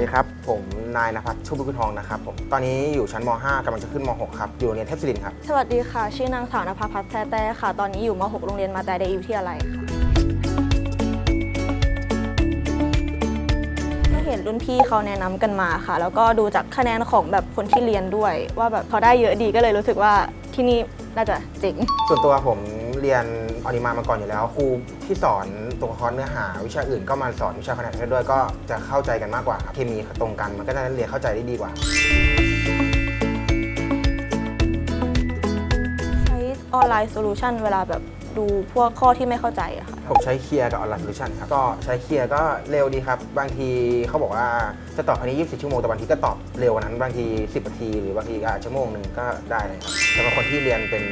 ดีครับ ผมนายนภัสชุบุญทองนะครับผมตอนนี้อยู่ชั้นม 5กำลังจะขึ้นม 6 ครับ อยู่โรงเรียนเทพศิรินทร์ครับ สวัสดีค่ะ ชื่อนางสาวนภาพัฒน์แท้แต่ค่ะ ตอนนี้อยู่ม .6 โรงเรียนมาแต่เดวิทยาลัยค่ะก็เห็นรุ่นพี่เขาแนะนำกันมาค่ะ แล้วก็ดูจากคะแนนของแบบคนที่เรียนด้วย ว่าแบบเขาได้เยอะดีก็เลยรู้สึกว่าที่นี่น่าจะเจ๋ง ส่วนตัวผมเรียน ออนิมามาก่อนอยู่แล้วครูที่สอนตัวคอร์สเนื้อหา วิชาอื่นก็มาสอนวิชาคะแนนให้ด้วยก็จะเข้าใจกันมากกว่าครับเคมีตรงกันมันก็จะเรียนเข้าใจได้ดีกว่า ใช้ออนไลน์โซลูชันเวลาแบบดูพวกข้อที่ไม่เข้าใจอะค่ะ ผมใช้เคลียร์กับออนไลน์โซลูชันครับ ก็ใช้เคลียร์ก็เร็วดีครับ บางทีเขาบอกว่าจะตอบภายใน 24 ชั่วโมง แต่บางทีก็ตอบเร็วกว่านั้น บางที 10นาที หรือบางทีอาจชั่วโมงหนึ่งก็ได้เลยครับสำหรับคนที่เรียนเป็น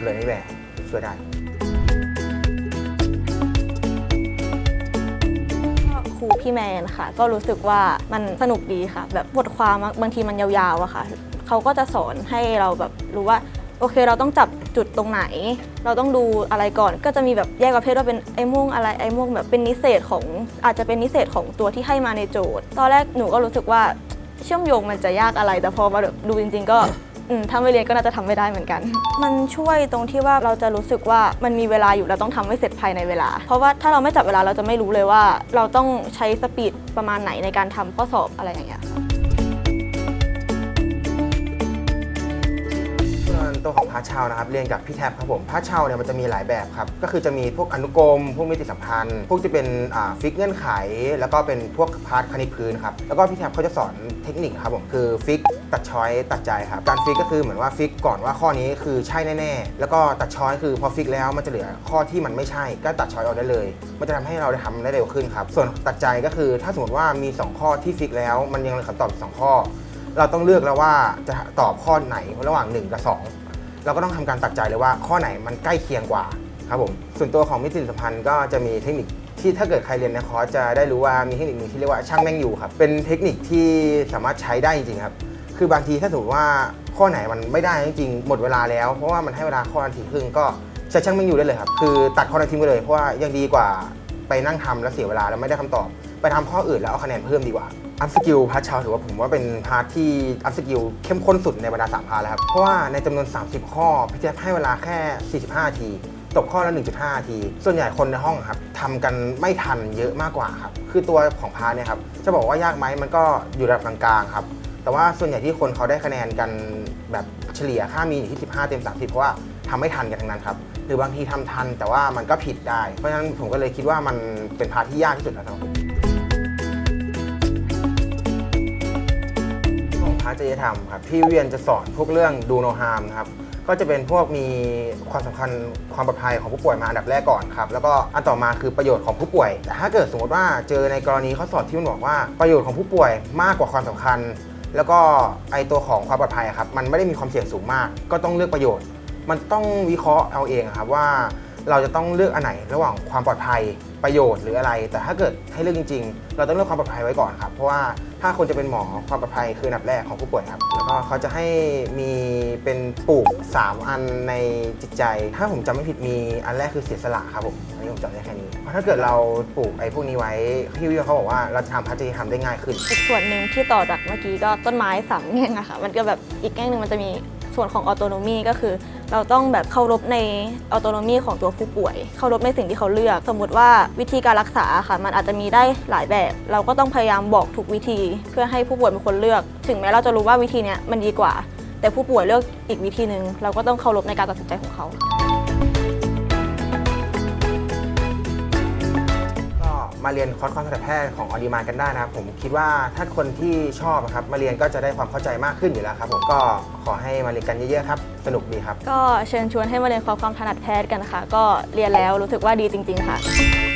เรียนในแบบช่วยได้ พี่แมนค่ะ ก็รู้สึกว่ามันสนุกดีค่ะ แบบบทความบางทีมันยาวๆอะค่ะเขาก็จะสอนให้เราแบบรู้ว่าโอเคเราต้องจับจุดตรงไหน เราต้องดูอะไรก่อนก็จะมีแบบแยกประเภทว่าเป็นไอ้ม่วงอะไรไอ้ม่วงแบบเป็นนิเศษของอาจจะเป็นนิเศษของตัวที่ให้มาในโจทย์ ตอนแรกหนูก็รู้สึกว่าเชื่อมโยงมันจะยากอะไร แต่พอมาดูจริง ๆ ก็ อืมถ้าไม่เรียนก็น่าจะทำไม่ได้เหมือนกัน มันช่วยตรงที่ว่าเราจะรู้สึกว่ามันมีเวลาอยู่เราต้องทำให้เสร็จภายในเวลา เพราะว่าถ้าเราไม่จับเวลาเราจะไม่รู้เลยว่า เราต้องใช้สปีดประมาณไหนในการทำข้อสอบอะไรอย่างเงี้ยค่ะ ส่วนตัวของพาร์ทเชานะครับเรียนกับพี่แท็บครับผมพาร์ทเชาเนี่ยมันจะมีหลายแบบครับก็คือจะมีพวกอนุกรม พวกมิติสัมพันธ์ พวกที่เป็นอ่าฟิกเงื่อนไข แล้วก็เป็นพวกพาร์ทคณิตพื้นครับแล้วก็พี่แท็บเขาจะสอนเทคนิคครับผมคือฟิก ตัดช้อยตัดใจครับการฟิกก็คือเหมือนว่าฟิกก่อนว่าข้อนี้คือใช่แน่ๆ แล้วก็ตัดช้อยคือพอฟิกแล้วมันจะเหลือข้อที่มันไม่ใช่ก็ตัดช้อยออกได้เลย มันจะทำให้เราได้ทำได้เร็วขึ้นครับ ส่วนตัดใจก็คือถ้าสมมติว่ามีสองข้อที่ฟิกแล้ว มันยังเหลือคำตอบอีกสองข้อ เราต้องเลือกแล้วว่าจะตอบข้อไหนระหว่าง 1 กับ 2 เราก็ต้องทำการตัดใจเลยว่าข้อไหนมันใกล้เคียงกว่าครับผมส่วนตัวของมิตรสัมพันธ์ก็จะมีเทคนิคที่ถ้าเกิดใครเรียนในคอร์สจะได้รู้ว่ามีเทคนิคหนึ่งที่เรียกว่าช่างแม่งอยู่ครับ เป็นเทคนิคที่สามารถใช้ได้จริงๆครับ คือบางทีถ้าสมมติว่าข้อไหนมันไม่ได้จริงๆหมดเวลาแล้ว เพราะว่ามันให้เวลาข้อนาทีครึ่งก็ใช้ช่างแม่งอยู่ได้เลยครับ คือตัดข้อนาทีไปเลยเพราะว่ายังดีกว่าไปนั่งทำแล้วเสียเวลาแล้วไม่ได้คำตอบ ไปทำข้ออื่นแล้วเอาคะแนนเพิ่มดีกว่าอัพสกิลพาร์ทเชาถือว่าผมว่าเป็นพาร์ทที่อัพสกิลเข้มข้นสุดในบรรดา3พาร์ทแล้วครับเพราะว่าในจำนวน 30 ข้อพี่แจ๊คให้เวลาแค่ 45นาทีตกข้อละ 1.5นาที ส่วนใหญ่คนในห้องครับทำกันไม่ทันเยอะมากกว่าครับ คือตัวของพาร์ทเนี่ยครับ จะบอกว่ายากไหมมันก็อยู่ระดับกลางๆครับ แต่ว่าส่วนใหญ่ที่คนเขาได้คะแนนกันแบบเฉลี่ยค่ามีอยู่ที่ 15 เต็ม 30 เพราะว่าทำไม่ทันกันทั้งนั้นครับ หรือบางทีทำทันแต่ว่ามันก็ผิดได้ เพราะฉะนั้นผมก็เลยคิดว่ามันเป็นพาร์ทที่ยากที่สุดแล้วสำหรับผมของพาร์ทจริยธรรมครับพี่เวียนจะสอนพวกเรื่องดูโนฮามครับก็จะเป็นพวกมีความสำคัญความปลอดภัยของผู้ป่วยมาอันดับแรกก่อนครับ แล้วก็อันต่อมาคือประโยชน์ของผู้ป่วย แต่ถ้าเกิดสมมติว่าเจอในกรณีข้อสอบที่มันบอกว่าประโยชน์ของผู้ป่วยมากกว่าความสำคัญ แล้วก็ไอตัวของความปลอดภัยครับมันไม่ได้มีความเสี่ยงสูงมาก ก็ต้องเลือกประโยชน์ มันต้องวิเคราะห์เอาเองครับว่า เราจะต้องเลือกอันไหนระหว่างความปลอดภัยประโยชน์หรืออะไร แต่ถ้าเกิดให้เลือกจริง ๆ เราต้องเลือกความปลอดภัยไว้ก่อนครับ เพราะว่าถ้าคนจะเป็นหมอความปลอดภัยคืออันดับแรกของผู้ป่วยครับแล้วก็เขาจะให้มีเป็นปลูก 3 อันในจิตใจ ถ้าผมจำไม่ผิดมีอันแรกคือเสียสละครับผมอันนี้ผมจำได้แค่นี้เพราะถ้าเกิดเราปลูกไอ้พวกนี้ไว้พี่วิวเขาบอกว่าเราจะทำพัฒนาทำได้ง่ายขึ้น อีกส่วนหนึ่งที่ต่อจากเมื่อกี้ก็ต้นไม้สามแง่งอะค่ะ มันก็แบบอีกแง่งหนึ่งมันจะมี ส่วนของออโตโนมีก็คือ เราต้องแบบเคารพในออโตโนมีของตัวผู้ป่วย เคารพในสิ่งที่เขาเลือก สมมุติว่าวิธีการรักษาค่ะ มันอาจจะมีได้หลายแบบ เราก็ต้องพยายามบอกทุกวิธี เพื่อให้ผู้ป่วยเป็นคนเลือก ถึงแม้เราจะรู้ว่าวิธีนี้มันดีกว่า แต่ผู้ป่วยเลือกอีกวิธีหนึ่งเราก็ต้องเคารพในการตัดสินใจของเขา มาเรียนคอร์สความทันตแพทย์ของออดีมานกันได้นะครับผมคิดว่าถ้าคนที่ชอบอะครับมาเรียนก็จะได้ความเข้าใจมากขึ้นอยู่แล้วครับผมก็ขอให้มาเรียนกันเยอะๆครับสนุกดีครับ ก็เชิญชวนให้มาเรียนความถนัดแพทย์กันค่ะ ก็เรียนแล้วรู้สึกว่าดีจริง ๆ ค่ะ